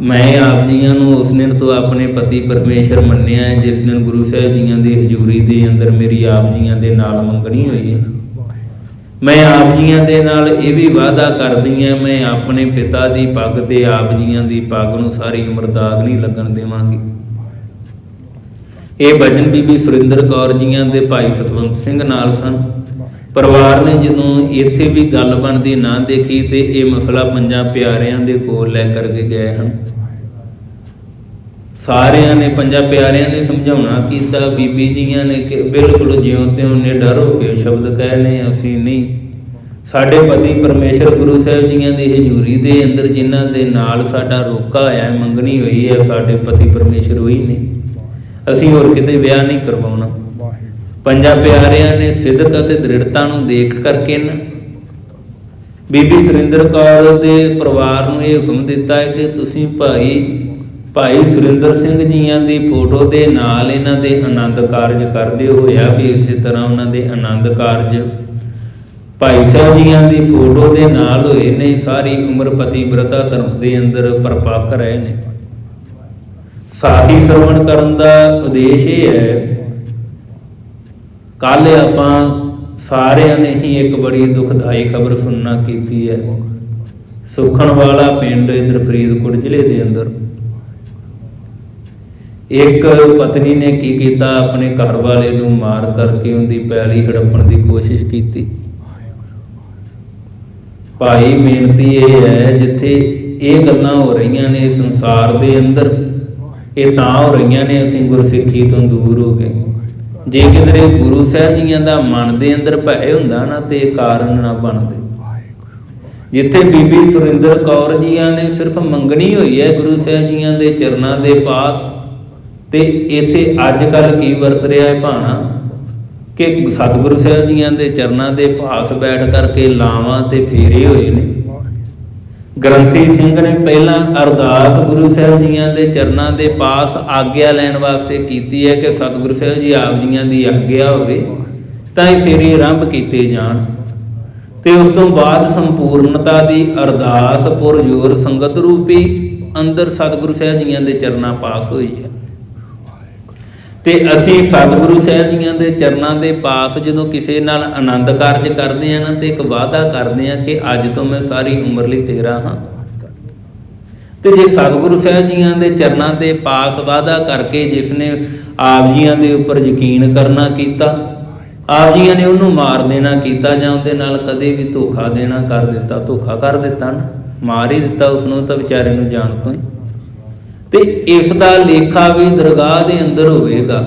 ਮੈਂ ਆਪ ਜੀਆਂ ਨੂੰ ਉਸ ਦਿਨ ਤੋਂ ਆਪਣੇ ਪਤੀ ਪਰਮੇਸ਼ਰ ਮੰਨਿਆ ਹੈ, ਜਿਸ ਦਿਨ ਗੁਰੂ ਸਾਹਿਬ ਜੀਆਂ ਦੀ ਹਜ਼ੂਰੀ ਦੇ ਅੰਦਰ ਮੇਰੀ ਆਪ ਜੀਆਂ ਦੇ ਨਾਲ ਮੰਗਣੀ ਹੋਈ ਹੈ। ਮੈਂ ਆਪ ਜੀਆਂ ਦੇ ਨਾਲ ਇਹ ਵੀ ਵਾਅਦਾ ਕਰਦੀ ਹਾਂ, ਮੈਂ ਆਪਣੇ ਪਿਤਾ ਦੀ ਪੱਗ ਤੇ ਆਪ ਜੀਆਂ ਦੀ ਪੱਗ ਨੂੰ ਸਾਰੀ ਉਮਰ ਦਾਗ ਨਹੀਂ ਲੱਗਣ ਦੇਵਾਂਗੀ। ਇਹ ਭਜਨ ਬੀਬੀ ਸੁਰਿੰਦਰ ਕੌਰ ਜੀਆਂ ਦੇ ਭਾਈ ਸਤਵੰਤ ਸਿੰਘ ਨਾਲ ਸਨ। ਪਰਿਵਾਰ ਨੇ ਜਦੋਂ ਇੱਥੇ ਵੀ ਗੱਲ ਬਣਦੀ ਨਾ ਦੇਖੀ ਤੇ ਇਹ ਮਸਲਾ ਪੰਜਾਂ ਪਿਆਰਿਆਂ ਦੇ ਕੋਲ ਲੈ ਕਰਕੇ ਗਏ ਹਨ। ਸਾਰਿਆਂ ਨੇ, ਪੰਜਾਂ ਪਿਆਰਿਆਂ ਨੇ ਸਮਝਾਉਣਾ ਕੀਤਾ, ਬੀਬੀ ਜੀਆਂ ਨੇ ਕਿ ਬਿਲਕੁਲ ਜਿਉਂ ਤਿਉਂ ਡਰ ਹੋ ਕੇ ਸ਼ਬਦ ਕਹੇ ਨੇ ਅਸੀਂ ਨਹੀਂ। ਸਾਡੇ ਪਤੀ ਪਰਮੇਸ਼ਰ ਗੁਰੂ ਸਾਹਿਬ ਜੀਆਂ ਦੀ ਹਜ਼ੂਰੀ ਦੇ ਅੰਦਰ ਜਿਨ੍ਹਾਂ ਦੇ ਨਾਲ ਸਾਡਾ ਰੋਕਾ ਹੋਇਆ ਹੈ ਮੰਗਣੀ ਹੋਈ ਹੈ, ਸਾਡੇ ਪਤੀ ਪਰਮੇਸ਼ਰ ਹੋਈ ਨੇ ਅਸੀਂ ਹੋਰ ਕਿਤੇ ਵਿਆਹ ਨਹੀਂ ਕਰਵਾਉਣਾ। ਪੰਜਾਂ ਪਿਆਰਿਆਂ ਨੇ ਸਿੱਧਕ ਅਤੇ ਦ੍ਰਿੜਤਾ ਨੂੰ ਦੇਖ ਕਰਕੇ ਨਾ ਬੀਬੀ ਸੁਰਿੰਦਰ ਕੌਰ ਦੇ ਪਰਿਵਾਰ ਨੂੰ ਇਹ ਹੁਕਮ ਦਿੱਤਾ ਹੈ ਕਿ ਤੁਸੀਂ ਭਾਈ ਭਾਈ ਸੁਰਿੰਦਰ ਸਿੰਘ ਜੀਆਂ ਦੀ ਫੋਟੋ ਦੇ ਨਾਲ ਇਹਨਾਂ ਦੇ ਆਨੰਦ ਕਾਰਜ ਕਰਦੇ ਹੋਇਆ ਵੀ ਇਸੇ ਤਰ੍ਹਾਂ ਉਹਨਾਂ ਦੇ ਆਨੰਦ ਕਾਰਜ। ਭਾਈ ਸਾਹਿਬ ਜੀਆਂ ਦੀ ਫੋਟੋ ਦੇ ਨਾਲ ਹੋਏ ਨੇ, ਸਾਰੀ ਉਮਰ ਪਤੀ ਬ੍ਰਤਾ ਧਰਮ ਦੇ ਅੰਦਰ ਪਰਪੱਕ ਰਹੇ ਨੇ। ਸਾਥੀ ਸਰਵਣ ਕਰਨ ਦਾ ਉਦੇਸ਼ ਇਹ ਹੈ ਕੱਲ ਆਪਾਂ ਸਾਰਿਆਂ ਨੇ ਹੀ ਇੱਕ ਬੜੀ ਦੁਖਦਾਈ ਖਬਰ ਸੁਣਨਾ ਕੀਤੀ ਹੈ। ਸੁਖਣ ਵਾਲਾ ਪਿੰਡ ਇਧਰ ਫਰੀਦਕੋਟ ਜ਼ਿਲ੍ਹੇ ਦੇ ਅੰਦਰ। ਇੱਕ ਪਤਨੀ ਨੇ ਕੀ ਕੀਤਾ? ਆਪਣੇ ਘਰ ਵਾਲੇ ਨੂੰ ਮਾਰ ਕਰਕੇ ਉਹਦੀ ਪੈਲੀ ਹੜੱਪਣ ਦੀ ਕੋਸ਼ਿਸ਼ ਕੀਤੀ। ਭਾਈ, ਬੇਨਤੀ ਇਹ ਹੈ, ਜਿੱਥੇ ਇਹ ਗੱਲਾਂ ਹੋ ਰਹੀਆਂ ਨੇ ਸੰਸਾਰ ਦੇ ਅੰਦਰ, ਇਹ ਤਾਂ ਹੋ ਰਹੀਆਂ ਨੇ, ਅਸੀਂ ਗੁਰਸਿੱਖੀ ਤੋਂ ਦੂਰ ਹੋ ਗਏ। ਜੇ ਕਿਧਰੇ ਗੁਰੂ ਸਾਹਿਬ ਜੀਆਂ ਦਾ ਮਨ ਦੇ ਅੰਦਰ ਭੈ ਹੁੰਦਾ ਨਾ ਤੇ ਕਾਰਨ ਨਾ ਬਣਦੇ। ਜਿੱਥੇ ਬੀਬੀ ਸੁਰਿੰਦਰ ਕੌਰ ਜੀਆਂ ਨੇ ਸਿਰਫ ਮੰਗਣੀ ਹੋਈ ਹੈ ਗੁਰੂ ਸਾਹਿਬ ਜੀਆਂ ਦੇ ਚਰਨਾਂ ਦੇ ਪਾਸ ਤੇ ਇੱਥੇ ਅੱਜ ਕੱਲ ਕੀ ਵਰਤ ਰਿਹਾ ਹੈ ਭਾਣਾ? ਕਿ ਸਤਿਗੁਰੂ ਸਾਹਿਬ ਜੀਆਂ ਦੇ ਚਰਨਾਂ ਦੇ ਪਾਸ ਬੈਠ ਕਰਕੇ ਲਾਵਾਂ ਤੇ ਫੇਰੇ ਹੋਏ ਨੇ। ਗ੍ਰੰਥੀ ਸਿੰਘ ਨੇ ਪਹਿਲਾਂ ਅਰਦਾਸ ਗੁਰੂ ਸਾਹਿਬ ਜੀਆਂ ਦੇ ਚਰਨਾਂ ਦੇ ਪਾਸ ਆਗਿਆ ਲੈਣ ਵਾਸਤੇ ਕੀਤੀ ਹੈ ਕਿ ਸਤਿਗੁਰੂ ਸਾਹਿਬ ਜੀ ਆਪ ਜੀਆਂ ਦੀ ਆਗਿਆ ਹੋਵੇ, ਤਾਂ ਇਹ ਫੇਰੇ ਆਰੰਭ ਕੀਤੇ ਜਾਣ। ਤੇ ਉਸ ਤੋਂ ਬਾਅਦ ਸੰਪੂਰਨਤਾ ਦੀ ਅਰਦਾਸ ਪੁਰਜੋਰ ਸੰਗਤ ਰੂਪੀ ਅੰਦਰ ਸਤਿਗੁਰੂ ਸਾਹਿਬ ਜੀਆਂ ਦੇ ਚਰਨਾਂ ਪਾਸ ਹੋਈ ਹੈ। ਤੇ ਅਸੀਂ ਸਤਿਗੁਰੂ ਸਾਹਿਬ ਜੀਆਂ ਦੇ ਚਰਨਾਂ ਦੇ ਪਾਸ ਜਦੋਂ ਕਿਸੇ ਨਾਲ ਆਨੰਦ ਕਾਰਜ ਕਰਦੇ ਆ ਨਾ ਤੇ ਇੱਕ ਵਾਅਦਾ ਕਰਦੇ ਆ ਕਿ ਅੱਜ ਤੋਂ ਮੈਂ ਸਾਰੀ ਉਮਰ ਲਈ ਤੇਰਾ ਹਾਂ। ਤੇ ਜੇ ਸਤਿਗੁਰੂ ਸਾਹਿਬ ਜੀਆਂ ਦੇ ਚਰਨਾਂ ਦੇ ਪਾਸ ਵਾਅਦਾ ਕਰਕੇ ਜਿਸ ਨੇ ਆਪ ਜੀਆਂ ਦੇ ਉੱਪਰ ਯਕੀਨ ਕਰਨਾ ਕੀਤਾ, ਆਪ ਜੀਆਂ ਨੇ ਉਹਨੂੰ ਮਾਰ ਦੇਣਾ ਕੀਤਾ ਜਾਂ ਉਹਦੇ ਨਾਲ ਕਦੇ ਵੀ ਧੋਖਾ ਦੇਣਾ ਕਰ ਦਿੱਤਾ, ਧੋਖਾ ਕਰ ਦਿੱਤਾ ਨਾ, ਮਾਰ ਹੀ ਦਿੱਤਾ ਉਸ ਨੂੰ ਤਾਂ ਵਿਚਾਰੇ ਨੂੰ ਜਾਣ ਤੋਂ ਹੀ। ਤੇ ਇਸ ਦਾ ਲੇਖਾ ਵੀ ਦਰਗਾਹ ਦੇ ਅੰਦਰ ਹੋਵੇਗਾ।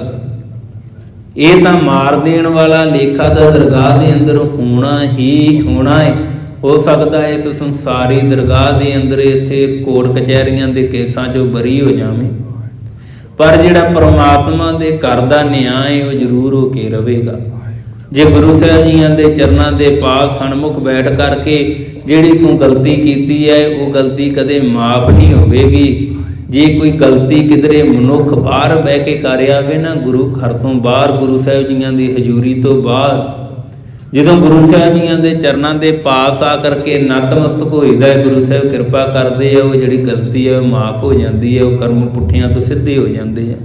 ਇਹ ਤਾਂ ਮਾਰ ਦੇਣ ਵਾਲਾ ਲੇਖਾ ਦਾ ਦਰਗਾਹ ਦੇ ਅੰਦਰ ਹੋਣਾ ਹੀ ਹੋਣਾ ਹੈ ਹੋ ਸਕਦਾ ਇਸ ਸੰਸਾਰੀ ਦਰਗਾਹ ਦੇ ਅੰਦਰ ਇੱਥੇ ਕੋਰਟ ਕਚਹਿਰੀਆਂ ਦੇ ਕੇਸਾਂ 'ਚੋਂ ਬਰੀ ਹੋ ਜਾਵੇਂ। ਪਰ ਜਿਹੜਾ ਪਰਮਾਤਮਾ ਦੇ ਘਰ ਦਾ ਨਿਆਂ ਹੈ ਉਹ ਜ਼ਰੂਰ ਹੋ ਕੇ ਰਹੇਗਾ। ਜੇ ਗੁਰੂ ਸਾਹਿਬ ਜੀਆਂ ਦੇ ਚਰਨਾਂ ਦੇ ਪਾਸ ਸਨਮੁਖ ਬੈਠ ਕਰਕੇ ਜਿਹੜੀ ਤੂੰ ਗਲਤੀ ਕੀਤੀ ਹੈ ਉਹ ਗਲਤੀ ਕਦੇ ਮਾਫ ਨਹੀਂ ਹੋਵੇਗੀ। ਜੇ ਕੋਈ ਗਲਤੀ ਕਿਧਰੇ ਮਨੁੱਖ ਬਾਹਰ ਬਹਿ ਕੇ ਕਰ ਆਵੇ ਨਾ ਗੁਰੂ ਘਰ ਤੋਂ ਬਾਹਰ ਗੁਰੂ ਸਾਹਿਬ ਜੀਆਂ ਦੀ ਹਜ਼ੂਰੀ ਤੋਂ ਬਾਅਦ ਜਦੋਂ ਗੁਰੂ ਸਾਹਿਬ ਜੀਆਂ ਦੇ ਚਰਨਾਂ ਦੇ ਪਾਸ ਆ ਕਰਕੇ ਨਤਮਸਤਕ ਹੋਈਦਾ ਹੈ, ਗੁਰੂ ਸਾਹਿਬ ਕਿਰਪਾ ਕਰਦੇ ਆ, ਉਹ ਜਿਹੜੀ ਗਲਤੀ ਹੈ ਉਹ ਮਾਫ ਹੋ ਜਾਂਦੀ ਹੈ ਉਹ ਕਰਮ ਪੁੱਠਿਆਂ ਤੋਂ ਸਿੱਧੇ ਹੋ ਜਾਂਦੇ ਆ।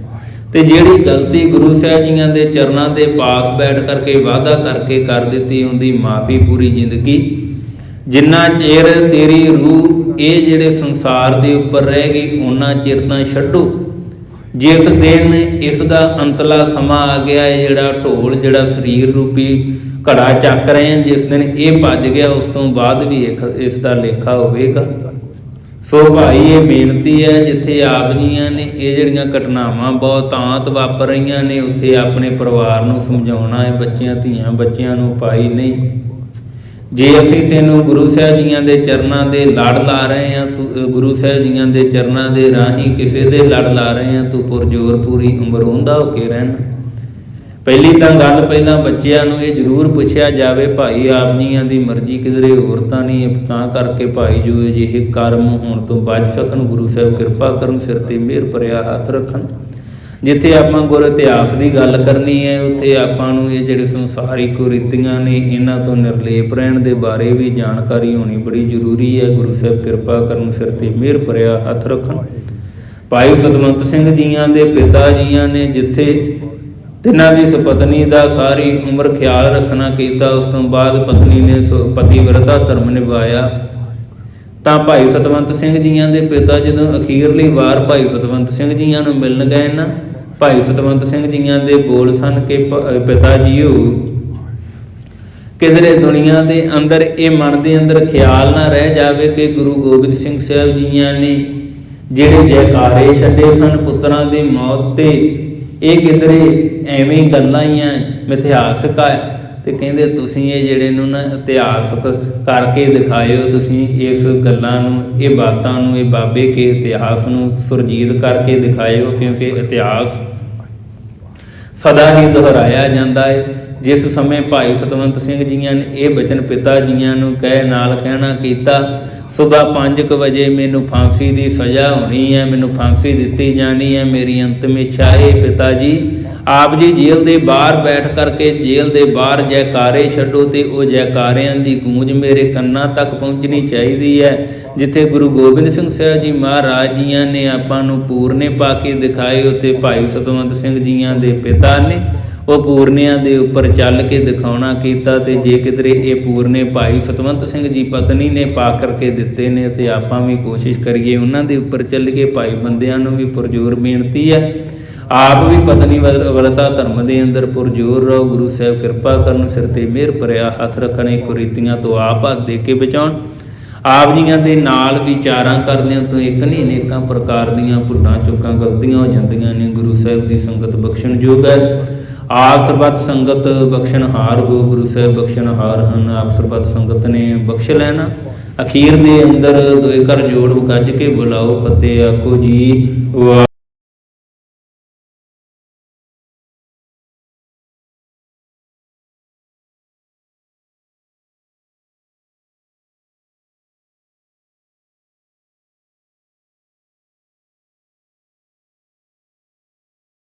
ਤੇ ਜਿਹੜੀ ਗਲਤੀ ਗੁਰੂ ਸਾਹਿਬ ਜੀਆਂ ਦੇ ਚਰਨਾਂ ਦੇ ਪਾਸ ਬੈਠ ਕਰਕੇ, ਵਾਅਦਾ ਕਰਕੇ ਕਰ ਦਿੱਤੀ, ਉਹਦੀ ਮਾਫੀ ਪੂਰੀ ਜ਼ਿੰਦਗੀ। ਜਿੰਨਾ ਚਿਰ ਤੇਰੀ ਰੂਹ ਇਹ ਜਿਹੜੇ ਸੰਸਾਰ ਦੇ ਉੱਪਰ ਰਹੇਗੀ ਉਹਨਾਂ ਚਿਰ ਤਾਂ ਛੱਡੋ। ਜਿਸ ਦਿਨ ਇਸ ਦਾ ਅੰਤਲਾ ਸਮਾਂ ਆ ਗਿਆ ਹੈ ਜਿਹੜਾ ਢੋਲ, ਜਿਹੜਾ ਸਰੀਰ ਰੂਪੀ ਘੜਾ ਚੱਕ ਰਹੇ ਹਾਂ, ਜਿਸ ਦਿਨ ਇਹ ਭੱਜ ਗਿਆ, ਉਸ ਤੋਂ ਬਾਅਦ ਵੀ ਇੱਕ- ਇਸ ਦਾ ਲੇਖਾ ਹੋਵੇਗਾ। ਸੋ ਭਾਈ, ਇਹ ਬੇਨਤੀ ਹੈ, ਜਿੱਥੇ ਆਪ ਜੀਆਂ ਨੇ ਇਹ ਜਿਹੜੀਆਂ ਘਟਨਾਵਾਂ ਬਹੁਤ ਆਂਤ ਵਾਪਰ ਰਹੀਆਂ ਨੇ, ਉੱਥੇ ਆਪਣੇ ਪਰਿਵਾਰ ਨੂੰ ਸਮਝਾਉਣਾ ਹੈ, ਬੱਚਿਆਂ, ਧੀਆਂ, ਬੱਚਿਆਂ ਨੂੰ, ਭਾਈ, ਨਹੀਂ। ਜੇ ਅਸੀਂ ਤੈਨੂੰ ਗੁਰੂ ਸਾਹਿਬ ਜੀਆਂ ਦੇ ਚਰਨਾਂ ਦੇ ਲੜ ਲਾ ਰਹੇ ਹਾਂ, ਤੂੰ ਗੁਰੂ ਸਾਹਿਬ ਜੀਆਂ ਦੇ ਚਰਨਾਂ ਦੇ ਰਾਹੀਂ ਕਿਸੇ ਦੇ ਲੜ ਲਾ ਰਹੇ ਹਾਂ, ਤੂੰ ਪੁਰਜੋਰ ਪੂਰੀ ਉਮਰ ਹੁੰਦਾ ਹੋ ਕੇ ਰਹਿਣ। ਪਹਿਲੀ ਤਾਂ ਗੱਲ ਪਹਿਲਾਂ ਬੱਚਿਆਂ ਨੂੰ ਇਹ ਜ਼ਰੂਰ ਪੁੱਛਿਆ ਜਾਵੇ, ਭਾਈ, ਆਪ ਜੀਆਂ ਦੀ ਮਰਜ਼ੀ ਕਿਧਰੇ ਹੋਰ ਤਾਂ ਨਹੀਂ ਤਾਂ ਕਰਕੇ ਭਾਈ ਜੋ ਅਜਿਹੇ ਕਰਮ ਹੋਣ ਤੋਂ ਬਚ ਸਕਣ, ਗੁਰੂ ਸਾਹਿਬ ਕਿਰਪਾ ਕਰਨ ਸਿਰ ਤੇ ਮਿਹਰ ਭਰਿਆ ਹੱਥ ਰੱਖਣ। ਜਿੱਥੇ ਆਪਾਂ ਗੁਰ ਇਤਿਹਾਸ ਦੀ ਗੱਲ ਕਰਨੀ ਹੈ, ਉੱਥੇ ਆਪਾਂ ਨੂੰ ਇਹ ਜਿਹੜੇ ਸੰਸਾਰੀ ਕੁਰੀਤੀਆਂ ਨੇ, ਇਹਨਾਂ ਤੋਂ ਨਿਰਲੇਪ ਰਹਿਣ ਦੇ ਬਾਰੇ ਵੀ ਜਾਣਕਾਰੀ ਹੋਣੀ ਬੜੀ ਜ਼ਰੂਰੀ ਹੈ। ਗੁਰੂ ਸਾਹਿਬ ਕਿਰਪਾ ਕਰਨ ਸਿਰ ਤੇ ਮਿਹਰ ਭਰਿਆ ਹੱਥ ਰੱਖਣ। ਭਾਈ ਸਤਵੰਤ ਸਿੰਘ ਜੀਆਂ ਦੇ ਪਿਤਾ ਜੀਆਂ ਨੇ ਜਿੱਥੇ ਤਿੰਨਾਂ ਦੀ ਸੁਪਤਨੀ ਦਾ ਸਾਰੀ ਉਮਰ ਖਿਆਲ ਰੱਖਣਾ ਕੀਤਾ, ਉਸ ਤੋਂ ਬਾਅਦ ਪਤਨੀ ਨੇ ਸੁ- ਪਤੀਵਰਤਾ ਧਰਮ ਨਿਭਾਇਆ। ਤਾਂ ਭਾਈ ਸਤਵੰਤ ਸਿੰਘ ਜੀਆਂ ਦੇ ਪਿਤਾ ਜਦੋਂ ਅਖੀਰਲੀ ਵਾਰ ਭਾਈ ਸਤਵੰਤ ਸਿੰਘ ਜੀਆਂ ਨੂੰ ਮਿਲਣ ਗਏ ਨਾ ਭਾਈ ਸਤਵੰਤ ਸਿੰਘ ਜੀਆਂ ਦੇ ਬੋਲ ਸਨ ਕਿ ਪ- ਅ, ਪਿਤਾ ਜੀਓ ਕਿਧਰੇ ਦੁਨੀਆ ਦੇ ਅੰਦਰ ਇਹ ਮਨ ਦੇ ਅੰਦਰ ਖਿਆਲ ਨਾ ਰਹਿ ਜਾਵੇ ਕਿ ਗੁਰੂ ਗੋਬਿੰਦ ਸਿੰਘ ਸਾਹਿਬ ਜੀਆਂ ਨੇ ਜਿਹੜੇ ਜੈਕਾਰੇ ਛੱਡੇ ਸਨ ਪੁੱਤਰਾਂ ਦੀ ਮੌਤ ਤੇ ਇਹ ਕਿਧਰੇ ਐਵੇਂ ਗੱਲਾਂ ਹੀ ਆ ਮਿਥਿਹਾਸਕ ਆ ਤੇ ਕਹਿੰਦੇ ਤੁਸੀਂ ਇਹ ਜਿਹੜੇ ਨੂੰ ਨਾ ਇਤਿਹਾਸਕ ਕਰਕੇ ਦਿਖਾਇਓ, ਤੁਸੀਂ ਇਸ ਗੱਲਾਂ ਨੂੰ, ਇਹ ਬਾਤਾਂ ਨੂੰ, ਇਹ ਬਾਬੇ ਕੇ ਇਤਿਹਾਸ ਨੂੰ ਸੁਰਜੀਤ ਕਰਕੇ ਦਿਖਾਇਓ, ਕਿਉਂਕਿ ਇਤਿਹਾਸ ਸਦਾ ਹੀ ਦੁਹਰਾਇਆ ਜਾਂਦਾ ਹੈ ਜਿਸ ਸਮੇਂ ਭਾਈ ਸਤਵੰਤ ਸਿੰਘ ਜੀਆਂ ਨੇ ਇਹ ਬਚਨ ਪਿਤਾ ਜੀਆਂ ਨੂੰ ਕਹਿ, ਨਾਲ ਕਹਿਣਾ ਕੀਤਾ ਸਵੇਰ 5:00 ਵਜੇ ਮੈਨੂੰ ਫਾਂਸੀ ਦੀ ਸਜ਼ਾ ਹੋਣੀ ਹੈ, ਮੈਨੂੰ ਫਾਂਸੀ ਦਿੱਤੀ ਜਾਣੀ ਹੈ, ਮੇਰੀ ਅੰਤਮ ਇੱਛਾ ਹੈ ਪਿਤਾ ਜੀ ਆਪ ਜੀ ਜੇਲ੍ਹ ਦੇ ਬਾਹਰ ਬੈਠ ਕਰਕੇ ਜੇਲ੍ਹ ਦੇ ਬਾਹਰ ਜੈਕਾਰੇ ਛੱਡੋ ਤੇ ਉਹ ਜੈਕਾਰਿਆਂ ਦੀ ਗੂੰਜ ਮੇਰੇ ਕੰਨਾਂ ਤੱਕ ਪਹੁੰਚਣੀ ਚਾਹੀਦੀ ਹੈ। ਜਿੱਥੇ ਗੁਰੂ ਗੋਬਿੰਦ ਸਿੰਘ ਸਾਹਿਬ ਜੀ ਮਹਾਰਾਜ ਜੀਆਂ ਨੇ ਆਪਾਂ ਨੂੰ ਪੂਰਨੇ ਪਾ ਕੇ ਦਿਖਾਏ ਉੱਤੇ ਭਾਈ ਸਤਵੰਤ ਸਿੰਘ ਜੀਆਂ ਦੇ ਪਿਤਾ ਨੇ ਉਹ ਪੂਰਨਿਆਂ ਦੇ ਉੱਪਰ ਚੱਲ ਕੇ ਦਿਖਾਉਣਾ ਕੀਤਾ ਤੇ ਜੇ ਕਿਧਰੇ ਇਹ ਪੂਰਨੇ ਭਾਈ ਸਤਵੰਤ ਸਿੰਘ ਜੀ ਪਤਨੀ ਨੇ ਪਾ ਕਰਕੇ ਦਿੱਤੇ ਨੇ ਤੇ ਆਪਾਂ ਵੀ ਕੋਸ਼ਿਸ਼ ਕਰੀਏ ਉਹਨਾਂ ਦੇ ਉੱਪਰ ਚੱਲ ਕੇ ਭਾਈ ਬੰਦਿਆਂ ਨੂੰ ਵੀ ਪੁਰਜੋਰ ਬੇਨਤੀ ਹੈ ਆਪ ਵੀ ਪਤਨੀ ਵਰਤਾ ਧਰਮ ਦੇ ਅੰਦਰ ਪੁਰਜੋਰ ਰਹੋ, ਗੁਰੂ ਸਾਹਿਬ ਕਿਰਪਾ ਕਰਨ ਸਿਰ ਤੇ ਮਿਹਰ ਭਰਿਆ ਹੱਥ ਰੱਖਣੇ ਕੁਰੀਤੀਆਂ ਤੋਂ ਆਪ ਹੱਥ ਦੇ ਕੇ ਬਚਾਉਣ। ਆਪ ਜੀਆਂ ਦੇ ਨਾਲ ਵਿਚਾਰਾਂ ਕਰਦਿਆਂ ਤੋਂ ਇੱਕ ਨਹੀਂ, ਅਨੇਕਾਂ ਪ੍ਰਕਾਰ ਦੀਆਂ ਭੁੱਲਾਂ, ਚੁੱਕਾਂ, ਗਲਤੀਆਂ ਹੋ ਜਾਂਦੀਆਂ ਨੇ। ਗੁਰੂ ਸਾਹਿਬ ਦੀ ਸੰਗਤ ਬਖਸ਼ਣ ਯੋਗ ਹੈ। ਆਪ ਸਰਬੱਤ ਸੰਗਤ ਬਖਸ਼ਣਹਾਰ ਹੋ, ਗੁਰੂ ਸਾਹਿਬ ਬਖਸ਼ਣਹਾਰ ਹਨ। ਆਪ ਸਰਬੱਤ ਸੰਗਤ ਨੇ ਬਖਸ਼ ਲੈਣਾ। ਅਖੀਰ ਦੇ ਅੰਦਰ ਦੋਏ ਕਰ ਜੋੜ ਗੱਜ ਕੇ ਬੁਲਾਓ, ਫਤਿਹ ਆਖੋ ਜੀ।